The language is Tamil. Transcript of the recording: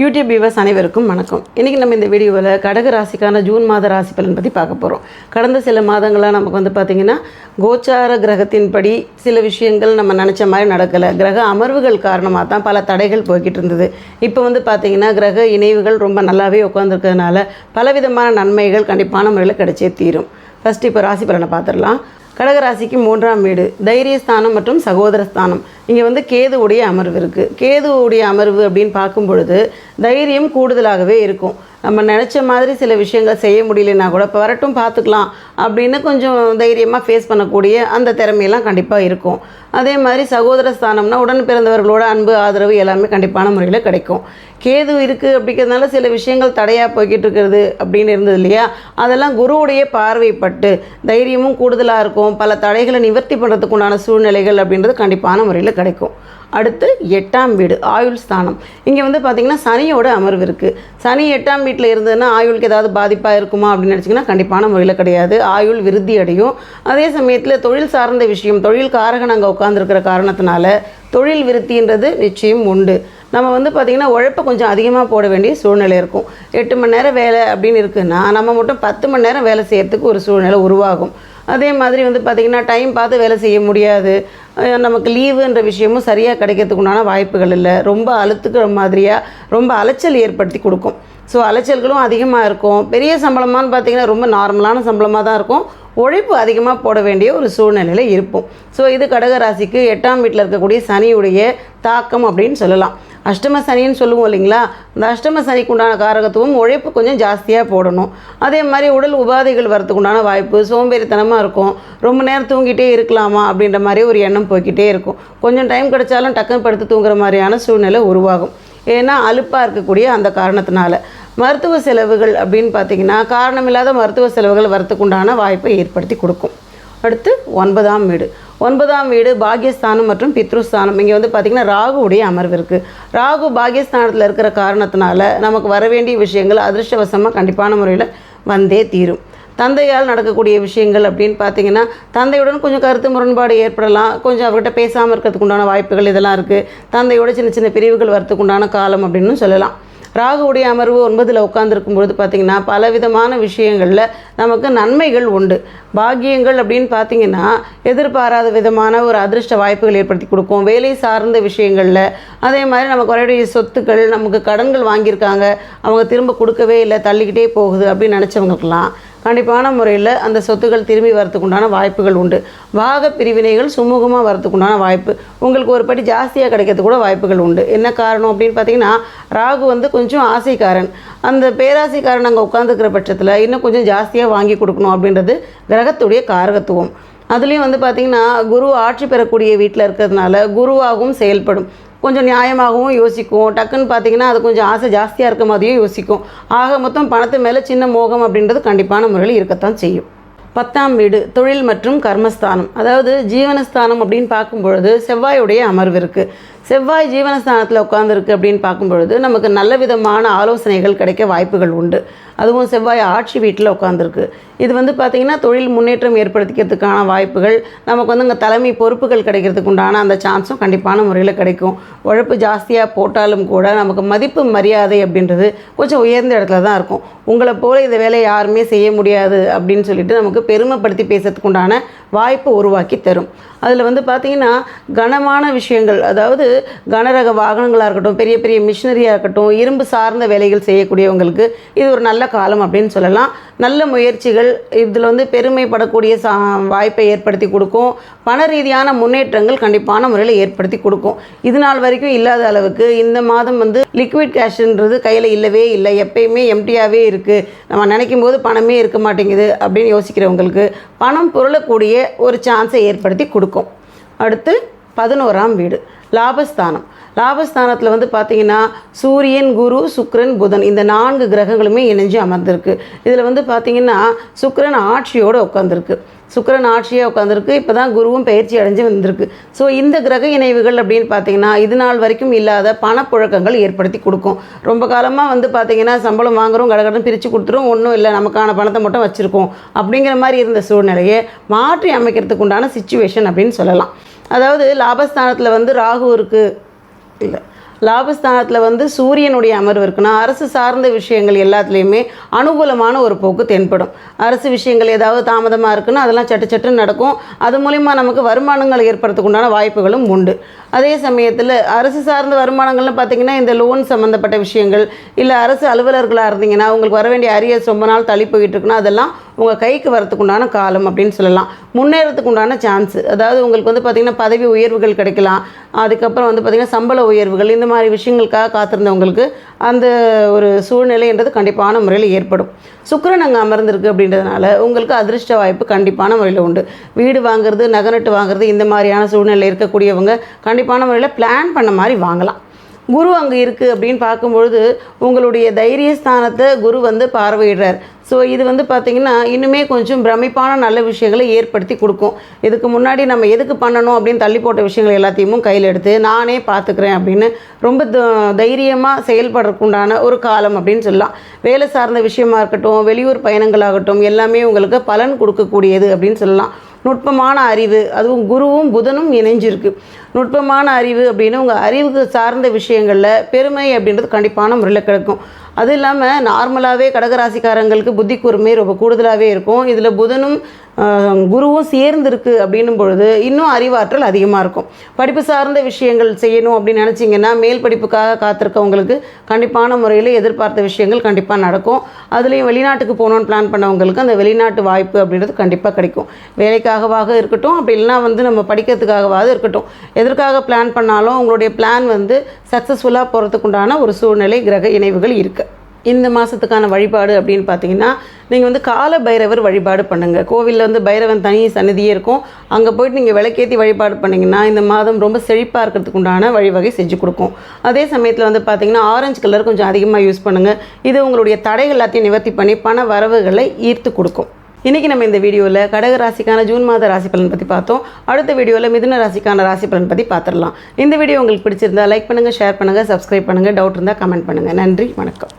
யூடியூப் வியூவர்ஸ் அனைவருக்கும் வணக்கம். இன்றைக்கி நம்ம இந்த வீடியோவில் கடக ராசிக்கான ஜூன் மாத ராசி பலன் பற்றி பார்க்க போகிறோம் கடந்த சில மாதங்களாக நமக்கு வந்து பார்த்திங்கன்னா கோச்சார கிரகத்தின்படி சில விஷயங்கள் நம்ம நினச்ச மாதிரி நடக்கலை. கிரக அமர்வுகள் காரணமாக தான் பல தடைகள் போய்கிட்டு இருந்தது. இப்போ வந்து பார்த்திங்கன்னா கிரக இணைவுகள் ரொம்ப நல்லாவே உட்காந்துருக்கிறதுனால பலவிதமான நன்மைகள் கண்டிப்பான முறையில் கிடைச்சே தீரும். ஃபஸ்ட் இப்போ ராசி பலனை பார்த்துடலாம். கடகராசிக்கு மூன்றாம் வீடு. தைரியஸ்தானம் மற்றும் சகோதரஸ்தானம். இங்கே வந்து கேதுவுடைய அமர்வு இருக்குது கேதுவுடைய அமர்வு அப்படின்னு பார்க்கும் பொழுது தைரியம் கூடுதலாகவே இருக்கும். நம்ம நினச்ச மாதிரி சில விஷயங்கள் செய்ய முடியலன்னா கூட இப்போ வரட்டும் பார்த்துக்கலாம் அப்படின்னு கொஞ்சம் தைரியமாக ஃபேஸ் பண்ணக்கூடிய அந்த திறமையெல்லாம் கண்டிப்பாக இருக்கும். அதே மாதிரி சகோதர ஸ்தானம்னா உடன் பிறந்தவர்களோட அன்பு ஆதரவு எல்லாமே கண்டிப்பான முறையில் கிடைக்கும். கேது இருக்குது அப்படிங்கிறதுனால சில விஷயங்கள் தடையாக போய்கிட்டு இருக்கிறது அப்படின்னு இருந்தது இல்லையா? அதெல்லாம் குருவுடைய பார்வைப்பட்டு தைரியமும் கூடுதலாக இருக்கும். பல தடைகளை நிவர்த்தி பண்ணுறதுக்குண்டான சூழ்நிலைகள் அப்படின்றது கண்டிப்பான முறையில் கிடைக்கும். அடுத்து எட்டாம் வீடு ஆயுள் ஸ்தானம். இங்கே வந்து பார்த்திங்கன்னா சனியோட அமர்வு இருக்குது சனி எட்டாம் வீட்டில் இருந்ததுன்னா ஆயுளுக்கு ஏதாவது பாதிப்பாக இருக்குமா அப்படின்னு நினச்சிங்கன்னா கண்டிப்பான முறையில் கிடையாது. ஆயுள் விருத்தி அடையும். அதே சமயத்தில் தொழில் சார்ந்த விஷயம் தொழில் காரகன் அங்கே உட்காந்துருக்கிற காரணத்தினால தொழில் விருத்தின்றது நிச்சயம் உண்டு. நம்ம வந்து பார்த்திங்கன்னா உழைப்பை கொஞ்சம் அதிகமாக போட வேண்டிய சூழ்நிலை இருக்கும். எட்டு மணி நேரம் வேலை அப்படின்னு இருக்குன்னா நம்ம மட்டும் பத்து மணி நேரம் வேலை செய்கிறதுக்கு ஒரு சூழ்நிலை உருவாகும். அதே மாதிரி வந்து பார்த்திங்கன்னா டைம் பார்த்து வேலை செய்ய முடியாது. நமக்கு லீவுன்ற விஷயமும் சரியாக கிடைக்கிறதுக்கு உண்டான வாய்ப்புகள் இல்லை. ரொம்ப அழுத்துக்கிற மாதிரியாக ரொம்ப அலைச்சல் ஏற்படுத்தி கொடுக்கும். ஸோ அலைச்சல்களும் அதிகமாக இருக்கும். பெரிய சம்பளமானு பார்த்திங்கன்னா ரொம்ப நார்மலான சம்பளமாக தான் இருக்கும். உழைப்பு அதிகமாக போட வேண்டிய ஒரு சூழ்நிலையில் இருப்போம். ஸோ இது கடகராசிக்கு எட்டாம் வீட்டில் இருக்கக்கூடிய சனியுடைய தாக்கம் அப்படின்னு சொல்லலாம். அஷ்டம சனின்னு சொல்லுவோம் இல்லைங்களா? அந்த அஷ்டம சனிக்கு உண்டான காரகத்துவம் உழைப்பு கொஞ்சம் ஜாஸ்தியாக போடணும். அதே மாதிரி உடல் உபாதைகள் வரத்துக்கு உண்டான வாய்ப்பு சோம்பேறித்தனமாக இருக்கும். ரொம்ப நேரம் தூங்கிட்டே இருக்கலாமா அப்படின்ற மாதிரி ஒரு எண்ணம் போய்க்கிட்டே இருக்கும். கொஞ்சம் டைம் கிடைச்சாலும் டக்குன்னு படுத்து தூங்குற மாதிரியான சூழ்நிலை உருவாகும். ஏன்னா அலுப்பாக இருக்கக்கூடிய அந்த காரணத்தினால. மருத்துவ செலவுகள் அப்படின்னு பார்த்தீங்கன்னா காரணமில்லாத மருத்துவ செலவுகள் வரத்துக்குண்டான வாய்ப்பை ஏற்படுத்தி கொடுக்கும். அடுத்து ஒன்பதாம் வீடு. ஒன்பதாம் வீடு பாக்யஸ்தானம் மற்றும் பித்ருஸ்தானம். இங்கே வந்து பார்த்திங்கன்னா ராகுவுடைய அமர்வு இருக்குது ராகு பாக்யஸ்தானத்தில் இருக்கிற காரணத்தினால நமக்கு வர வேண்டிய விஷயங்கள் அதிர்ஷ்டவசமாக கண்டிப்பான முறையில் வந்தே தீரும். தந்தையால் நடக்கக்கூடிய விஷயங்கள் அப்படின்னு பார்த்தீங்கன்னா தந்தையுடன் கொஞ்சம் கருத்து முரண்பாடு ஏற்படலாம். கொஞ்சம் அவர்கிட்ட பேசாமல் இருக்கிறதுக்கு உண்டான வாய்ப்புகள் இதெல்லாம் இருக்குது தந்தையோட சின்ன சின்ன பிரிவுகள் வரத்துக்கு உண்டான காலம் அப்படின்னு சொல்லலாம். ராகுவுடைய அமர்வு ஒன்பதில் உட்காந்துருக்கும் பொழுது பார்த்திங்கன்னா பலவிதமான விஷயங்களில் நமக்கு நன்மைகள் உண்டு. பாக்கியங்கள் அப்படின்னு பார்த்தீங்கன்னா எதிர்பாராத விதமான ஒரு அதிர்ஷ்ட வாய்ப்புகள் ஏற்படுத்தி கொடுக்கும். வேலை சார்ந்த விஷயங்களில் அதே மாதிரி நமக்கு வரக்கூடிய சொத்துக்கள் நமக்கு கடன்கள் வாங்கியிருக்காங்க. அவங்க திரும்ப கொடுக்கவே இல்லை தள்ளிக்கிட்டே போகுது அப்படின்னு நினச்சவங்களுக்கெல்லாம் கண்டிப்பான முறையில் அந்த சொத்துக்கள் திரும்பி வரத்துக்குண்டான வாய்ப்புகள் உண்டு. வாக பிரிவினைகள் சுமூகமாக வரத்துக்குண்டான வாய்ப்பு. உங்களுக்கு ஒரு படி ஜாஸ்தியாக கிடைக்கிறது கூட வாய்ப்புகள் உண்டு. என்ன காரணம் அப்படின்னு பார்த்தீங்கன்னா ராகு வந்து கொஞ்சம் ஆசைக்காரன். அந்த பேராசைக்காரன் அங்கே உட்காந்துக்கிற பட்சத்தில் இன்னும் கொஞ்சம் ஜாஸ்தியாக வாங்கி கொடுக்கணும் அப்படின்றது கிரகத்துடைய காரகத்துவம். அதுலேயும் வந்து பார்த்திங்கன்னா குரு ஆட்சி பெறக்கூடிய வீட்டில் இருக்கிறதுனால குருவாகவும் செயல்படும். கொஞ்சம் நியாயமாகவும் யோசிக்கும் டக்குன்னு பார்த்தீங்கன்னா அது கொஞ்சம் ஆசை ஜாஸ்தியாக இருக்க மாதிரியும் யோசிக்கும். ஆக மொத்தம் பணத்து மேலே சின்ன மோகம் அப்படின்றது கண்டிப்பான முறையில் இருக்கத்தான் செய்யும். பத்தாம் வீடு தொழில் மற்றும் கர்மஸ்தானம். அதாவது ஜீவனஸ்தானம் அப்படின்னு பார்க்கும் பொழுது செவ்வாயுடைய அமர்வு இருக்குது செவ்வாய் ஜீவனஸ்தானத்தில் உட்காந்துருக்கு அப்படின்னு பார்க்கும்பொழுது நமக்கு நல்ல விதமான ஆலோசனைகள் கிடைக்க வாய்ப்புகள் உண்டு. அதுவும் செவ்வாய் ஆட்சி வீட்டில் உட்காந்துருக்கு இது வந்து பார்த்திங்கன்னா தொழில் முன்னேற்றம் ஏற்படுத்திக்கிறதுக்கான வாய்ப்புகள் நமக்கு வந்து இங்கே தலைமை பொறுப்புகள் கிடைக்கிறதுக்கு உண்டான அந்த சான்ஸும் கண்டிப்பான முறையில் கிடைக்கும். உழைப்பு ஜாஸ்தியாக போட்டாலும் கூட நமக்கு மதிப்பு மரியாதை அப்படின்றது கொஞ்சம் உயர்ந்த இடத்துல தான் இருக்கும். உங்களை போல இந்த வேலையை யாருமே செய்ய முடியாது அப்படின்னு சொல்லிட்டு நமக்கு பெருமைப்படுத்தி பேசுறதுக்கு உண்டான வாய்ப்பு உருவாக்கி தரும். அதில் வந்து பார்த்திங்கன்னா கனமான விஷயங்கள் அதாவது கனரக வாகனங்களாக இருக்கட்டும் பெரிய பெரிய மிஷினரியாக இருக்கட்டும் இரும்பு சார்ந்த வேலைகள் செய்யக்கூடியவங்களுக்கு இது ஒரு நல்ல காலம் அப்படின்னு சொல்லலாம். நல்ல முயற்சிகள் இதில் வந்து பெருமைப்படக்கூடிய சா வாய்ப்பை ஏற்படுத்தி கொடுக்கும். பண ரீதியான முன்னேற்றங்கள் கண்டிப்பான முறையில் ஏற்படுத்தி கொடுக்கும். இது நாள் வரைக்கும் இல்லாத அளவுக்கு இந்த மாதம் வந்து லிக்விட் கேஷ்ன்றது கையில் இல்லவே இல்லை. எப்பயுமே எம்டியாகவே இருக்குது நம்ம நினைக்கும் போது பணமே இருக்க மாட்டேங்குது அப்படின்னு யோசிக்கிறவங்களுக்கு பணம் புரளக்கூடிய ஒரு சான்ஸை ஏற்படுத்தி கொடுக்கும். அடுத்து பதினோராம் வீடு லாபஸ்தானம். லாபஸ்தானத்தில் வந்து பார்த்தீங்கன்னா சூரியன் குரு சுக்ரன் புதன் இந்த நான்கு கிரகங்களுமே இணைஞ்சு அமர்ந்திருக்கு. இதில் வந்து பார்த்தீங்கன்னா சுக்ரன் ஆட்சியோடு உட்காந்துருக்கு சுக்கரன் ஆட்சியாக உட்காந்துருக்கு இப்போ தான் குருவும் பயிற்சி அடைஞ்சு வந்திருக்கு. ஸோ இந்த கிரக இணைவுகள் அப்படின்னு பார்த்தீங்கன்னா இது நாள் வரைக்கும் இல்லாத பணப்புழக்கங்கள் ஏற்படுத்தி கொடுக்கும். ரொம்ப காலமாக வந்து பார்த்தீங்கன்னா சம்பளம் வாங்குறோம் கடகடன் பிரித்து கொடுத்துரும் ஒன்றும் இல்லை நமக்கான பணத்தை மட்டும் வச்சுருக்கோம். அப்படிங்கிற மாதிரி இருந்த சூழ்நிலையை மாற்றி அமைக்கிறதுக்கு உண்டான சுச்சுவேஷன் அப்படின்னு சொல்லலாம். அதாவது லாபஸ்தானத்தில் வந்து ராகு இருக்குது இல்லை லாபஸ்தானத்தில் வந்து சூரியனுடைய அமர்வு இருக்குன்னா அரசு சார்ந்த விஷயங்கள் எல்லாத்துலேயுமே அனுகூலமான ஒரு போக்கு தென்படும். அரசு விஷயங்கள் ஏதாவது தாமதமாக இருக்குன்னா அதெல்லாம் சட்டு சட்டுன்னு நடக்கும். அது மூலிமா நமக்கு வருமானங்கள் ஏற்படுறதுக்கு உண்டான வாய்ப்புகளும் உண்டு. அதே சமயத்தில் அரசு சார்ந்த வருமானங்கள்னு பார்த்தீங்கன்னா இந்த லோன் சம்மந்தப்பட்ட விஷயங்கள் இல்லை அரசு அலுவலர்களாக இருந்தீங்கன்னா உங்களுக்கு வர வேண்டிய அரியர்ஸ் ரொம்ப நாள் தள்ளி போயிட்டு இருக்குன்னா அதெல்லாம் உங்கள் கைக்கு வரத்துக்கு உண்டான காலம் அப்படின்னு சொல்லலாம். முன்னேறத்துக்கு உண்டான சான்ஸ் அதாவது உங்களுக்கு வந்து பார்த்திங்கன்னா பதவி உயர்வுகள் கிடைக்கலாம். அதுக்கப்புறம் வந்து பார்த்திங்கன்னா சம்பள உயர்வுகள் இந்த மாதிரி விஷயங்களுக்காக காத்திருந்தவங்களுக்கு அந்த ஒரு சூழ்நிலைன்றது கண்டிப்பான முறையில் ஏற்படும். சுக்கிரன் அங்கே அமர்ந்திருக்கு அப்படின்றதுனால உங்களுக்கு அதிர்ஷ்ட வாய்ப்பு கண்டிப்பான முறையில் உண்டு. வீடு வாங்குறது நகநட்டு வாங்குறது இந்த மாதிரியான சூழ்நிலை இருக்கக்கூடியவங்க கண்டிப்பான முறையில் பிளான் பண்ண மாதிரி வாங்கலாம். குரு அங்கே இருக்குது அப்படின்னு பார்க்கும்பொழுது உங்களுடைய தைரியஸ்தானத்தை குரு வந்து பார்வையிடுறார். ஸோ இது வந்து பார்த்திங்கன்னா இன்னுமே கொஞ்சம் பிரமிப்பான நல்ல விஷயங்களை ஏற்படுத்தி கொடுக்கும். இதுக்கு முன்னாடி நம்ம எதுக்கு பண்ணணும் அப்படின்னு தள்ளி போட்ட விஷயங்கள் எல்லாத்தையும் கையில் எடுத்து நானே பார்த்துக்கிறேன் அப்படின்னு ரொம்ப த- தைரியமாக செயல்படுறதுக்குண்டான ஒரு காலம் அப்படின்னு சொல்லலாம். வேலை சார்ந்த விஷயமா இருக்கட்டும் வெளியூர் பயணங்களாகட்டும் எல்லாமே உங்களுக்கு பலன் கொடுக்கக்கூடியது அப்படின்னு சொல்லலாம். நுட்பமான அறிவு அதுவும் குருவும் புதனும் இணைஞ்சிருக்கு. நுட்பமான அறிவு அப்படின்னு உங்கள் அறிவுக்கு சார்ந்த விஷயங்களில் பெருமை அப்படின்றது கண்டிப்பான முறையில் கிடைக்கும். அது இல்லாமல் நார்மலாகவே கடகராசிக்காரங்களுக்கு புத்தி கூர்மை ரொம்ப கூடுதலாகவே இருக்கும். இதில் புதனும் குருவும் சேர்ந்துருக்கு அப்படின்னும் பொழுது இன்னும் அறிவாற்றல் அதிகமாக இருக்கும். படிப்பு சார்ந்த விஷயங்கள் செய்யணும் அப்படின்னு நினச்சிங்கன்னா மேல் படிப்புக்காக காத்திருக்கவங்களுக்கு கண்டிப்பான முறையில் எதிர்பார்த்த விஷயங்கள் கண்டிப்பாக நடக்கும். அதுலேயும் வெளிநாட்டுக்கு போகணுன்னு பிளான் பண்ணவங்களுக்கு அந்த வெளிநாட்டு வாய்ப்பு அப்படின்றது கண்டிப்பாக கிடைக்கும். வேலைக்காகவாக இருக்கட்டும் அப்படி இல்லைனா வந்து நம்ம படிக்கிறதுக்காகவாவது இருக்கட்டும். எதற்காக பிளான் பண்ணாலும் உங்களுடைய பிளான் வந்து சக்ஸஸ்ஃபுல்லாக போகிறதுக்குண்டான ஒரு சூழ்நிலை கிரக இணைவுகள் இருக்குது இந்த மாதத்துக்கான வழிபாடு அப்படின்னு பார்த்தீங்கன்னா நீங்கள் வந்து கால பைரவர் வழிபாடு பண்ணுங்கள் கோவிலில் வந்து பைரவன் தனி சன்னதியே இருக்கும். அங்கே போயிட்டு நீங்கள் விளக்கேற்றி வழிபாடு பண்ணிங்கன்னா இந்த மாதம் ரொம்ப செழிப்பாக இருக்கிறதுக்கு உண்டான வழிவகை செஞ்சு கொடுக்கும். அதே சமயத்தில் வந்து பார்த்தீங்கன்னா ஆரஞ்சு கலர் கொஞ்சம் அதிகமாக யூஸ் பண்ணுங்கள் இது உங்களுடைய தடைகள் எல்லாத்தையும் நிவர்த்தி பண்ணி பண வரவுகளை ஈர்த்து கொடுக்கும். இன்றைக்கி நம்ம இந்த வீடியோவில் கடக ராசிக்கான ஜூன் மாத ராசி பலன் பற்றி பார்த்தோம். அடுத்த வீடியோவில் மிதுன ராசிக்கான ராசி பலன் பற்றி பார்த்துடலாம் இந்த வீடியோ உங்களுக்கு பிடிச்சிருந்தா லைக் பண்ணுங்கள் ஷேர் பண்ணுங்கள் சப்ஸ்கிரைப் பண்ணுங்கள் டவுட் இருந்தால் கமெண்ட் பண்ணுங்கள் நன்றி வணக்கம்.